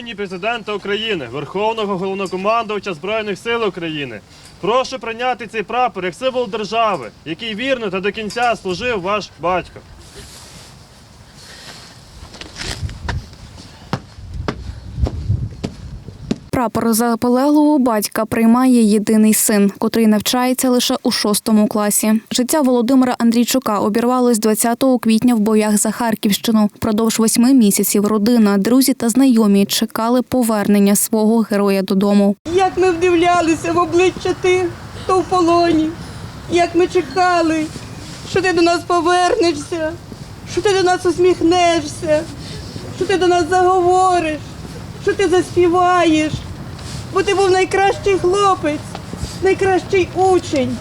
імені президента України, Верховного головнокомандувача Збройних сил України, прошу прийняти цей прапор як символ держави, який вірно та до кінця служив ваш батько. Прапор заполеглого батька приймає єдиний син, котрий навчається лише у шостому класі. Життя Володимира Андрійчука обірвалось 20 квітня в боях за Харківщину. Впродовж восьми місяців родина, друзі та знайомі чекали повернення свого героя додому. Як ми вдивлялися в обличчя тих, хто в полоні, як ми чекали, що ти до нас повернешся, що ти до нас усміхнешся, що ти до нас заговориш, що ти заспіваєш, бо ти був найкращий хлопець, найкращий учень,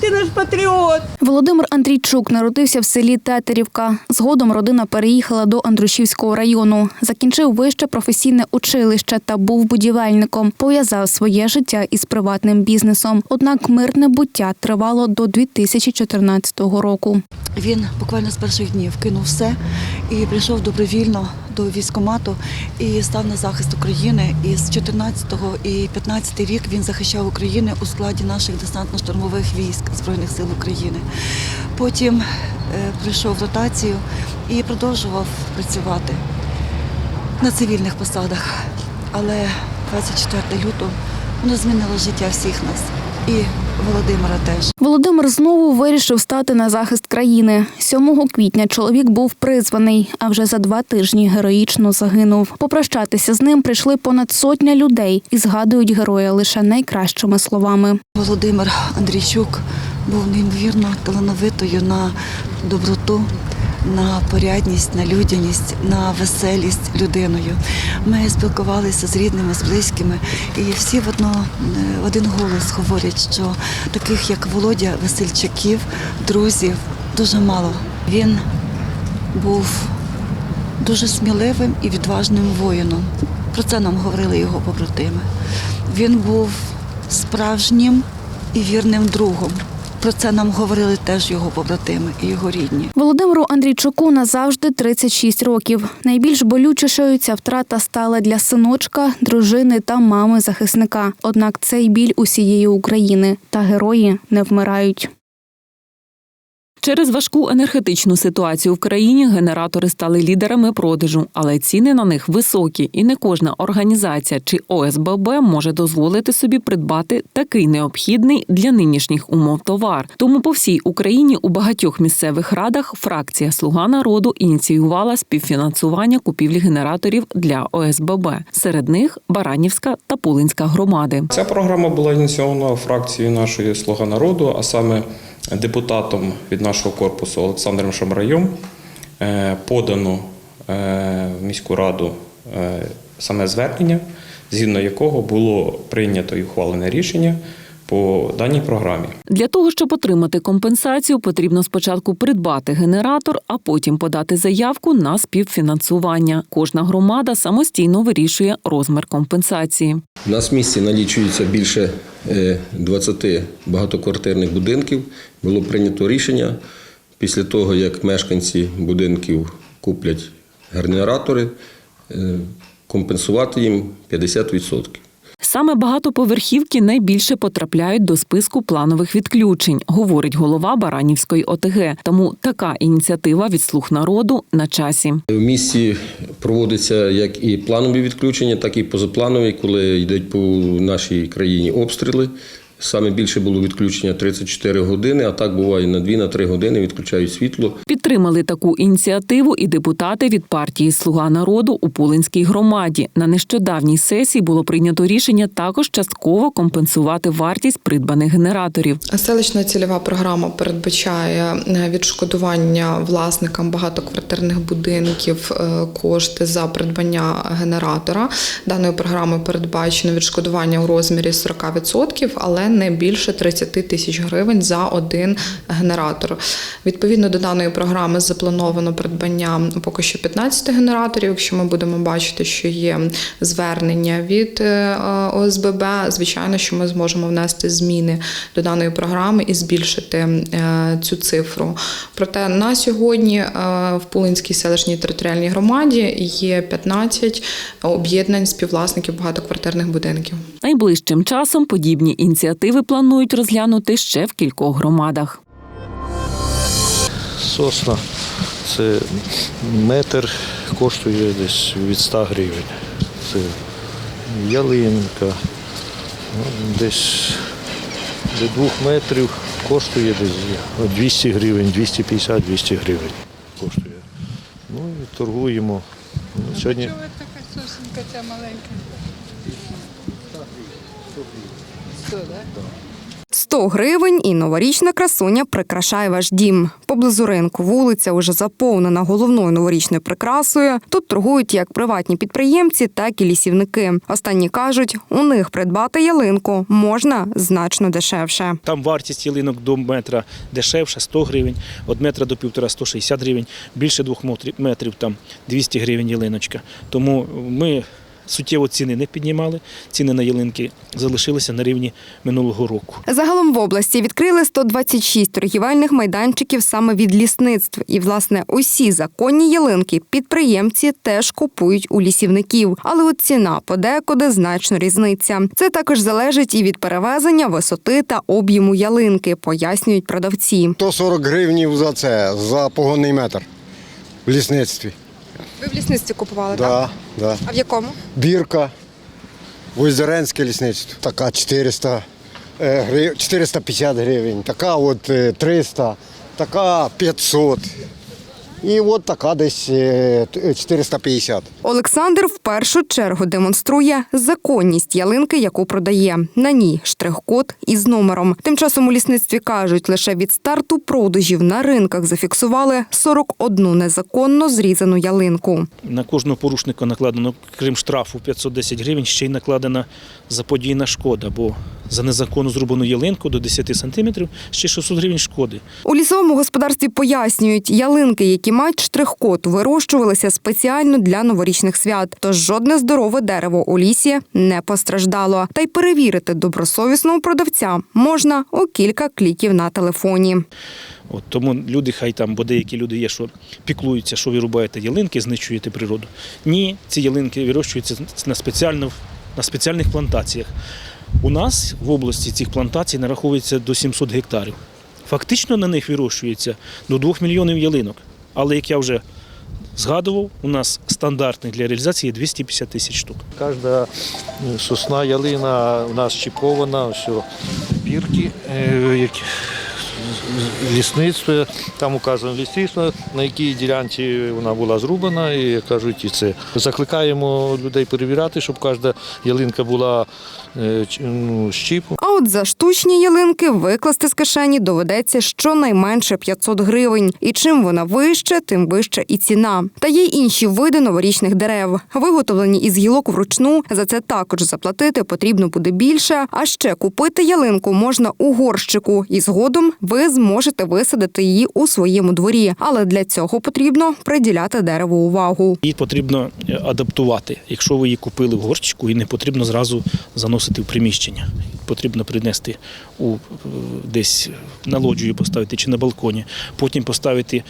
ти наш патріот. Володимир Андрійчук народився в селі Тетерівка. Згодом родина переїхала до Андрушівського району. Закінчив вище професійне училище та був будівельником. Пов'язав своє життя із приватним бізнесом. Однак мирне буття тривало до 2014 року. Він буквально з перших днів кинув все і прийшов добровільно до військкомату і став на захист України. І з 14-го і 15-й рік він захищав Україну у складі наших десантно-штурмових військ Збройних сил України. Потім е, прийшов в ротацію і продовжував працювати на цивільних посадах. Але 24 лютого воно змінило життя всіх нас і Володимира теж. Володимир знову вирішив стати на захист країни. 7 квітня чоловік був призваний, а вже за два тижні героїчно загинув. Попрощатися з ним прийшли понад сотня людей і згадують героя лише найкращими словами. Володимир Андрійчук був неймовірно талановитою на доброту, на порядність, на людяність, на веселість людиною. Ми спілкувалися з рідними, з близькими, і всі в, одно, в один голос говорять, що таких як Володя Васильчаків, друзів, дуже мало. Він був дуже сміливим і відважним воїном. Про це нам говорили його побратими. Він був справжнім і вірним другом. Про це нам говорили теж його побратими і його рідні. Володимиру Андрійчуку назавжди 36 років. Найбільш болючішою ця втрата стала для синочка, дружини та мами захисника. Однак цей біль усієї України та герої не вмирають. Через важку енергетичну ситуацію в країні генератори стали лідерами продажу, але ціни на них високі, і не кожна організація чи ОСББ може дозволити собі придбати такий необхідний для нинішніх умов товар. Тому по всій Україні у багатьох місцевих радах фракція Слуга народу ініціювала співфінансування купівлі генераторів для ОСББ. Серед них Баранівська та Пулинська громади. Ця програма була ініційована фракцією нашої Слуга народу, а саме депутатом від нашого корпусу Олександром Шамраєм е, подано е, в міську раду е, саме звернення, згідно якого було прийнято і ухвалене рішення по даній програмі. Для того, щоб отримати компенсацію, потрібно спочатку придбати генератор, а потім подати заявку на співфінансування. Кожна громада самостійно вирішує розмір компенсації. У нас в місті налічується більше е, 20 багатоквартирних будинків. Було прийнято рішення після того, як мешканці будинків куплять генератори, е, компенсувати їм 50%. Саме багатоповерхівки найбільше потрапляють до списку планових відключень, говорить голова Баранівської ОТГ. Тому така ініціатива від слуг народу на часі. В місті проводиться як і планові відключення, так і позапланові, коли йдуть по нашій країні обстріли. Саме більше було відключення 34 години, а так буває на 2-3 години відключають світло. Підтримали таку ініціативу і депутати від партії Слуга народу у Пулинській громаді. На нещодавній сесії було прийнято рішення також частково компенсувати вартість придбаних генераторів. Селищна цільова програма передбачає е, відшкодування власникам багатоквартирних будинків е, кошти за придбання генератора. Даною програмою передбачено відшкодування у розмірі 40%, але не більше 30 тисяч гривень за один генератор. Відповідно до даної програми заплановано придбання поки що 15 генераторів. Якщо ми будемо бачити, що є звернення від е, ОСББ, звичайно, що ми зможемо внести зміни до даної програми і збільшити е, цю цифру. Проте на сьогодні е, в Пулинській селищній територіальній громаді є 15 об'єднань співвласників багатоквартирних будинків. Найближчим часом подібні ініціативи планують розглянути ще в кількох громадах. Сосна це метр коштує десь від 100 гривень. Це ялинка. ну, Десь до двох метрів коштує десь 200 гривень, 250-200 гривень коштує. Ну і торгуємо. Ну, Сьогодні така сосенка ця маленька? 100 гривень і новорічна красуня прикрашає ваш дім. Поблизу ринку вулиця уже заповнена головною новорічною прикрасою. Тут торгують як приватні підприємці, так і лісівники. Останні кажуть, у них придбати ялинку можна значно дешевше. Там вартість ялинок до метра дешевша 100 гривень, від метра до півтора 160 гривень, більше двох метрів там 200 гривень ялиночка. Тому ми суттєво ціни не піднімали, ціни на ялинки залишилися на рівні минулого року. Загалом в області відкрили 126 торгівельних майданчиків саме від лісництв. І, власне, усі законні ялинки підприємці теж купують у лісівників. Але от ціна подекуди значно різниця. Це також залежить і від перевезення, висоти та об'єму ялинки, пояснюють продавці. 140 гривнів за це, за погонний метр в лісництві. Ви в лісництві купували, Да, да. А в якому? Бірка, Озеренське лісництво. Така 400 е, грив- 450 гривень, така от е, 300, така 500. І от така десь е, т- 450. Олександр в першу чергу демонструє законність ялинки, яку продає. На ній штрих-код із номером. Тим часом у лісництві кажуть, лише від старту продажів на ринках зафіксували 41 незаконно зрізану ялинку. На кожного порушника накладено, крім штрафу 510 гривень, ще й накладена заподійна шкода, бо за незаконно зрубану ялинку до 10 сантиметрів ще 600 гривень шкоди. У лісовому господарстві пояснюють, ялинки, які мають штрих-код, вирощувалися спеціально для новорічних свят. Тож жодне здорове дерево у лісі не постраждало. Та й перевірити добросовісного продавця можна у кілька кліків на телефоні. От тому люди, хай там, бо деякі люди є, що піклуються, що ви рубаєте ялинки, знищуєте природу. Ні, ці ялинки вирощуються на спеціально на спеціальних плантаціях. У нас в області цих плантацій нараховується до 700 гектарів. Фактично на них вирощується до 2 мільйонів ялинок. Але як я вже згадував, у нас стандартних для реалізації 250 тисяч штук. кожна е, сосна, ялина у нас чіпована, все, бірки, е, які лісництво, там указано лісництво, на якій ділянці вона була зрубана, і кажуть, і це закликаємо людей перевіряти, щоб кожна ялинка була е, ну, з от за штучні ялинки викласти з кишені доведеться щонайменше 500 гривень. І чим вона вища, тим вища і ціна. Та є й інші види новорічних дерев. Виготовлені із гілок вручну. За це також заплатити потрібно буде більше. А ще купити ялинку можна у горщику, і згодом ви зможете висадити її у своєму дворі. Але для цього потрібно приділяти дереву увагу. Її потрібно е, адаптувати. Якщо ви її купили в горщику, і не потрібно зразу заносити в приміщення. Потрібно принести у е, десь на лоджію поставити чи на балконі. Потім поставити,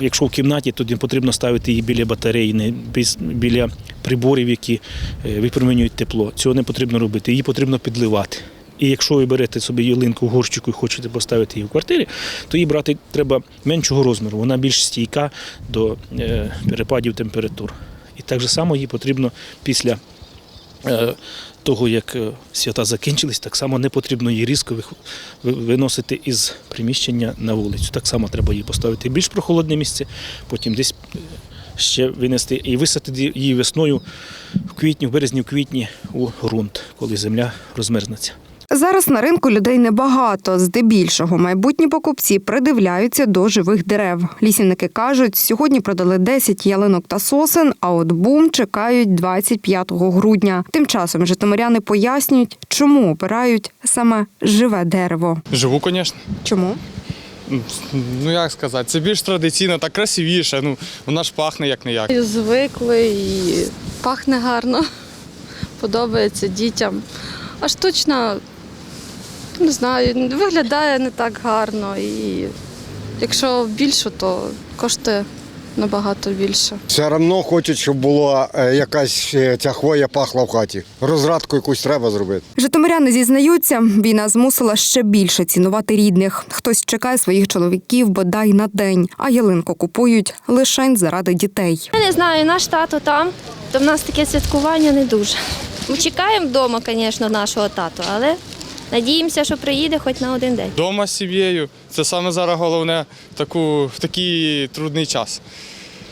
якщо в кімнаті, тоді потрібно ставити її біля батареї, біля приборів, які е, випромінюють тепло. Цього не потрібно робити. Її потрібно підливати. І якщо ви берете собі ялинку в горщику і хочете поставити її в квартирі, то її брати треба меншого розміру. Вона більш стійка до е, перепадів температур. І так же само її потрібно після того, як е, свята закінчились, так само не потрібно її різко виносити із приміщення на вулицю. Так само треба її поставити в більш прохолодне місце, потім десь е, ще винести і висадити її весною в квітні, в березні, в квітні у ґрунт, коли земля розмерзнеться. Зараз на ринку людей небагато. Здебільшого майбутні покупці придивляються до живих дерев. Лісівники кажуть, сьогодні продали 10 ялинок та сосен, а от бум чекають 25 грудня. Тим часом житомиряни пояснюють, чому обирають саме живе дерево. Живу, звісно. Чому? Ну як сказати, це більш традиційно, так красивіше. Ну, вона ж пахне як не як. Звикли і пахне гарно, подобається дітям. А штучна, не знаю, виглядає не так гарно. І якщо більше, то коштує набагато більше. Все одно хочуть, щоб була е, якась е, ця хвоя пахла в хаті. Розрадку якусь треба зробити. Житомиряни зізнаються, війна змусила ще більше цінувати рідних. Хтось чекає своїх чоловіків бодай на день, а ялинку купують лише заради дітей. Я не знаю, наш тато там, то в нас таке святкування не дуже. Ми чекаємо вдома, звісно, нашого тату, але надіємося, що приїде хоч на один день. Дома з сім'єю. Це саме зараз головне в, таку, в такий трудний час.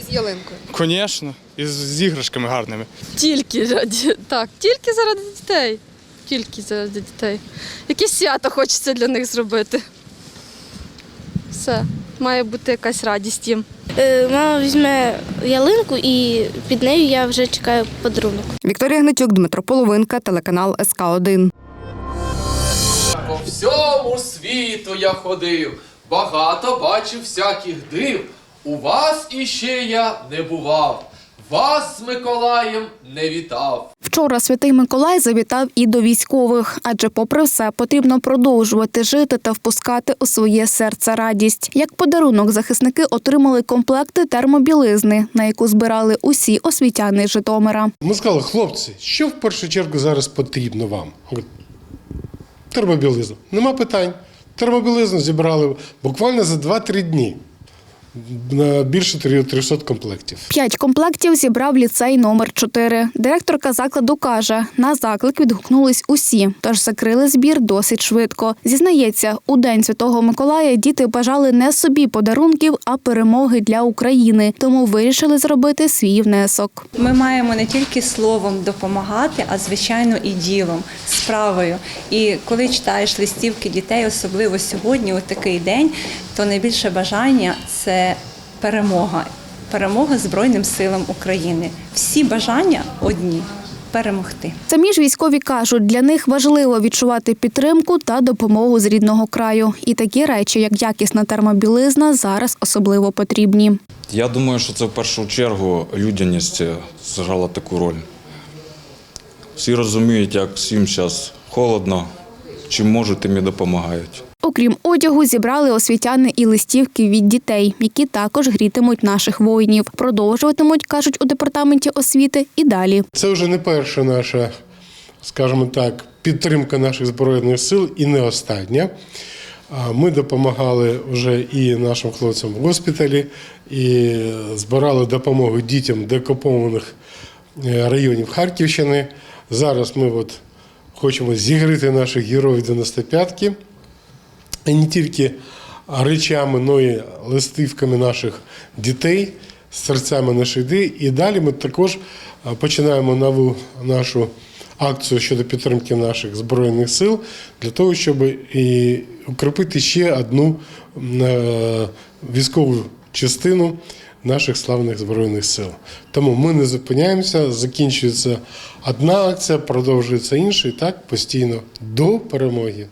Із ялинкою. Звісно, і з, з іграшками гарними. Тільки раді так, тільки заради дітей. Тільки заради дітей. Якесь свято хочеться для них зробити. Все, має бути якась радість їм. Е, Мама візьме ялинку і під нею я вже чекаю подарунок. Вікторія Гнатюк, Дмитро Половинка, телеканал СК 1 По всьому світу я ходив, багато бачив всяких див. У вас іще я не бував, вас з Миколаєм не вітав. Вчора святий Миколай завітав і до військових, адже, попри все, потрібно продовжувати жити та впускати у своє серце радість. Як подарунок захисники отримали комплекти термобілизни, на яку збирали усі освітяни Житомира. Ми сказали, хлопці, що в першу чергу зараз потрібно вам? Говорять, Термобілизну. Нема питань. Термобілизм зібрали буквально за 2-3 дні. На більше 300 комплектів. П'ять комплектів зібрав ліцей номер 4 Директорка закладу каже, на заклик відгукнулись усі, тож закрили збір досить швидко. Зізнається, у день Святого Миколая діти бажали не собі подарунків, а перемоги для України, тому вирішили зробити свій внесок. Ми маємо не тільки словом допомагати, а звичайно і ділом, справою. І коли читаєш листівки дітей, особливо сьогодні, у такий день, то найбільше бажання це перемога. Перемога Збройним силам України. Всі бажання одні перемогти. Самі ж військові кажуть, для них важливо відчувати підтримку та допомогу з рідного краю. І такі речі, як якісна термобілизна, зараз особливо потрібні. Я думаю, що це в першу чергу людяність зіграла таку роль. Всі розуміють, як всім зараз холодно, чим можуть, тим і допомагають. Окрім одягу, зібрали освітяни і листівки від дітей, які також грітимуть наших воїнів. Продовжуватимуть, кажуть у департаменті освіти, і далі. Це вже не перша наша, скажімо так, підтримка наших збройних сил і не остання. Ми допомагали вже і нашим хлопцям в госпіталі, і збирали допомогу дітям деокупованих е, районів Харківщини. Зараз ми от хочемо зігріти наших героїв 95-ки. Не тільки речами, але й листівками наших дітей, серцями наших дітей. І далі ми також е, починаємо нову нашу акцію щодо підтримки наших збройних сил для того, щоб і укріпити ще одну е, військову частину наших славних збройних сил. Тому ми не зупиняємося, закінчується одна акція, продовжується інша, і так постійно до перемоги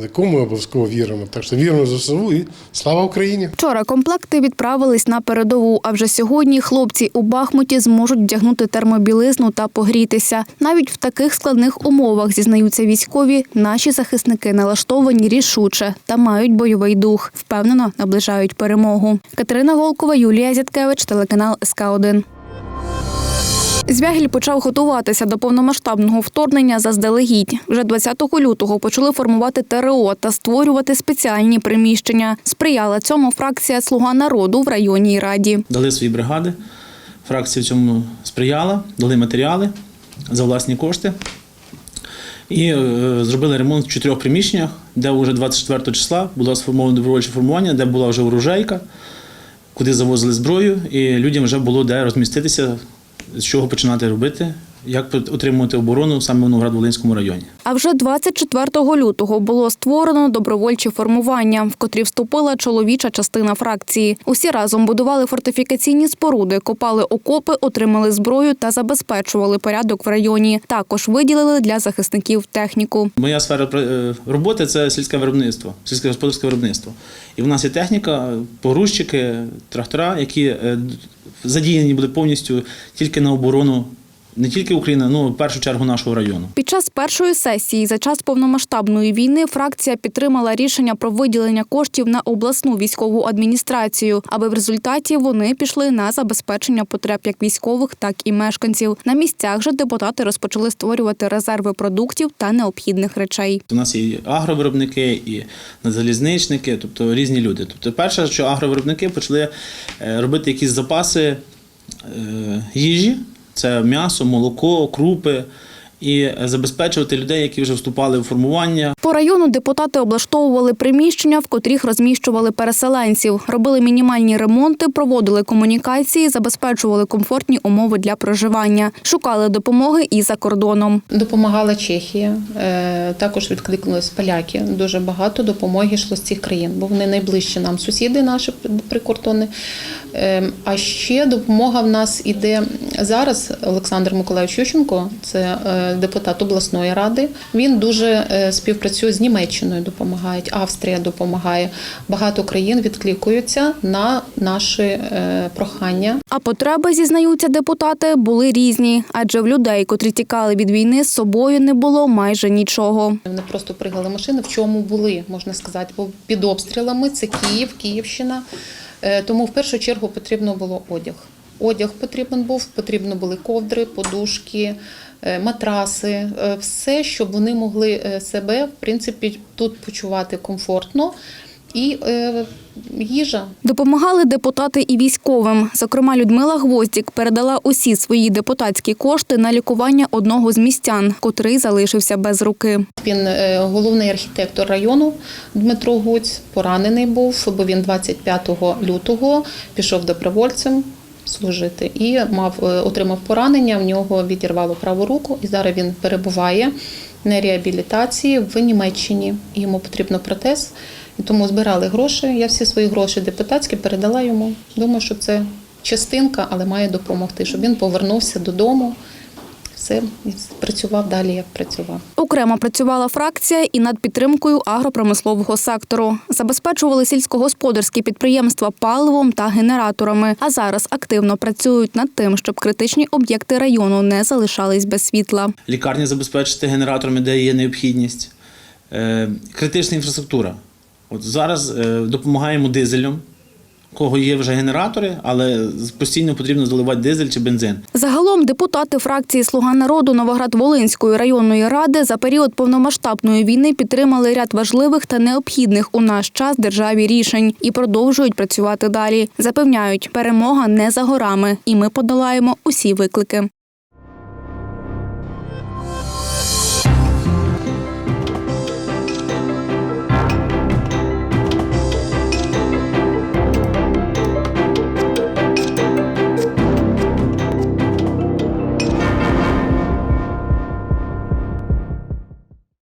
в яку ми обов'язково віримо. Так що віримо в ЗСУ і слава Україні! Вчора комплекти відправились на передову. А вже сьогодні хлопці у Бахмуті зможуть вдягнути термобілизну та погрітися. Навіть в таких складних умовах зізнаються військові. Наші захисники налаштовані рішуче та мають бойовий дух. Впевнено наближають перемогу. Катерина Волкова, Юлія Зяткевич, телеканал СК 1 Звягіль почав готуватися до повномасштабного вторгнення заздалегідь. Вже 20 лютого почали формувати ТРО та створювати спеціальні приміщення. Сприяла цьому фракція Слуга народу в районній раді. Дали свої бригади. Фракція в цьому сприяла, дали матеріали за власні кошти. І е, зробили ремонт в чотирьох приміщеннях, де вже 24 числа було сформовано добровольче формування, де була вже оружейка, куди завозили зброю, і людям вже було де розміститися, з чого починати робити як отримувати оборону саме в Новоград-Волинському районі. А вже 24 лютого було створено добровольчі формування, в котрі вступила чоловіча частина фракції. Усі разом будували фортифікаційні споруди, копали окопи, отримали зброю та забезпечували порядок в районі. Також виділили для захисників техніку. Моя сфера е, роботи це сільське виробництво, сільське господарське виробництво. І в нас є техніка, погрузчики, трактора, які е, задіяні були повністю тільки на оборону не тільки України, ну в першу чергу нашого району. Під час першої сесії за час повномасштабної війни фракція підтримала рішення про виділення коштів на обласну військову адміністрацію, аби в результаті вони пішли на забезпечення потреб як військових, так і мешканців. На місцях же депутати розпочали створювати резерви продуктів та необхідних речей. У нас є і агровиробники, і залізничники, тобто різні люди. Тобто, перше, що агровиробники почали е, робити якісь запаси е, їжі, це м'ясо, молоко, крупи. І забезпечувати людей, які вже вступали в формування. По району депутати облаштовували приміщення, в котрих розміщували переселенців, робили мінімальні ремонти, проводили комунікації, забезпечували комфортні умови для проживання, шукали допомоги і за кордоном. Допомагала Чехія, е, також відкликнулись поляки. Дуже багато допомоги йшло з цих країн, бо вони найближчі нам сусіди наші прикордонні. Е, А ще допомога в нас іде зараз. Олександр Миколаївич Ющенко, це е, депутат обласної ради. Він дуже е, співпрацює з Німеччиною, допомагають, Австрія допомагає. Багато країн відкликуються на наші е, прохання. А потреби, зізнаються депутати, були різні, адже в людей, котрі тікали від війни, з собою не було майже нічого. Вони просто пригали машини, в чому були, можна сказати, бо під обстрілами це Київ, Київщина. Е, Тому в першу чергу потрібно було одяг. Одяг потрібен був, потрібно були ковдри, подушки, матраси, е, все, щоб вони могли е, себе в принципі тут почувати комфортно. І е, їжа, Допомагали депутати і військовим. Зокрема, Людмила Гвоздік передала усі свої депутатські кошти на лікування одного з містян, котрий залишився без руки. Він е, головний архітектор району Дмитро Гуць, поранений був, бо він 25 лютого пішов добровольцем служити і мав е, отримав поранення. В нього відірвало праву руку, і зараз він перебуває на реабілітації в Німеччині. Йому потрібно протез. І тому збирали гроші. Я всі свої гроші депутатські передала йому. Думаю, що це частинка, але має допомогти, щоб він повернувся додому. Все і працював далі, як працював. Окремо працювала фракція і над підтримкою агропромислового сектору. Забезпечували сільськогосподарські підприємства паливом та генераторами. А зараз активно працюють над тим, щоб критичні об'єкти району не залишались без світла. Лікарні забезпечити генераторами, де є необхідність. Е, Критична інфраструктура. От зараз е, допомагаємо дизелям, кого є вже генератори, але постійно потрібно заливати дизель чи бензин. Загалом депутати фракції Слуга народу Новоград-Волинської районної ради за період повномасштабної війни підтримали ряд важливих та необхідних у наш час державі рішень і продовжують працювати далі. Запевняють, перемога не за горами, і ми подолаємо усі виклики.